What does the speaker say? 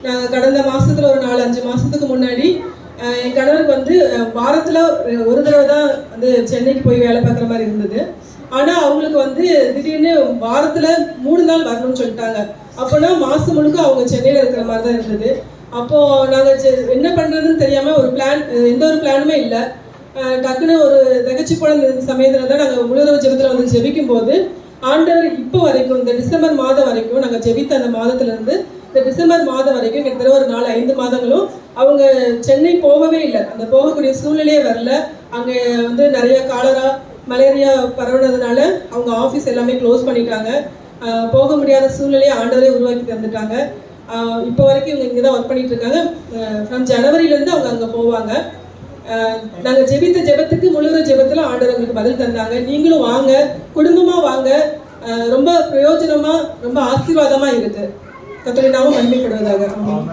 நான் கடந்த மாசத்துல ஒரு நாலு அஞ்சு மாசத்துக்கு முன்னாடி என் கணவருக்கு வந்து வாரத்தில் வாரத்துல ஒரு தடவை தான் வந்து சென்னைக்கு போய் வேலை பார்க்குற மாதிரி இருந்தது. ஆனால் அவங்களுக்கு வந்து திடீர்னு வாரத்தில் மூணு நாள் வரணும்னு சொல்லிட்டாங்க. அப்போனா மாதம் முழுக்க அவங்க சென்னையில் இருக்கிற மாதிரி தான் இருந்தது. அப்போது நாங்கள் செ- என்ன பண்ணுறதுன்னு தெரியாமல் ஒரு பிளான் எந்த ஒரு பிளானுமே இல்லை. டக்குன்னு ஒரு தகச்சு போன சமயத்தில் தான் நாங்கள் முழுதவு ஜெபத்தில் வந்து ஜெபிக்கும் போது ஆண்டவர் இப்போ வரைக்கும் இந்த டிசம்பர் மாதம் வரைக்கும் நாங்கள் ஜெபித்த அந்த மாதத்துலேருந்து இந்த டிசம்பர் மாதம் வரைக்கும் கிட்டத்தட்ட ஒரு நாலு ஐந்து மாதங்களும் அவங்க சென்னை போகவே இல்லை. அந்த போகக்கூடிய சூழ்நிலையே வரல. அங்கே வந்து நிறைய காலரா மலேரியா பரவுனதுனால அவங்க ஆஃபீஸ் எல்லாமே க்ளோஸ் பண்ணிட்டாங்க. போக முடியாத சூழ்நிலையை ஆண்டவரே உருவாக்கி தந்துட்டாங்க. இப்போ வரைக்கும் இவங்க இங்கே தான் ஒர்க் பண்ணிட்டு இருக்காங்க. ஃப்ரம் ஜனவரியிலேருந்து அவங்க அங்கே போவாங்க. நாங்கள் ஜெபித்த ஜெபத்துக்கு முழுகிற ஜெபத்தில் ஆண்டவர்களுக்கு பதில் தந்தாங்க. நீங்களும் வாங்க குடும்பமாக வாங்க. ரொம்ப பிரயோஜனமாக ரொம்ப ஆசீர்வாதமாக இருக்குது கத்தோடைய நாமம் மகிமைப்படுவதாக ஆமாம்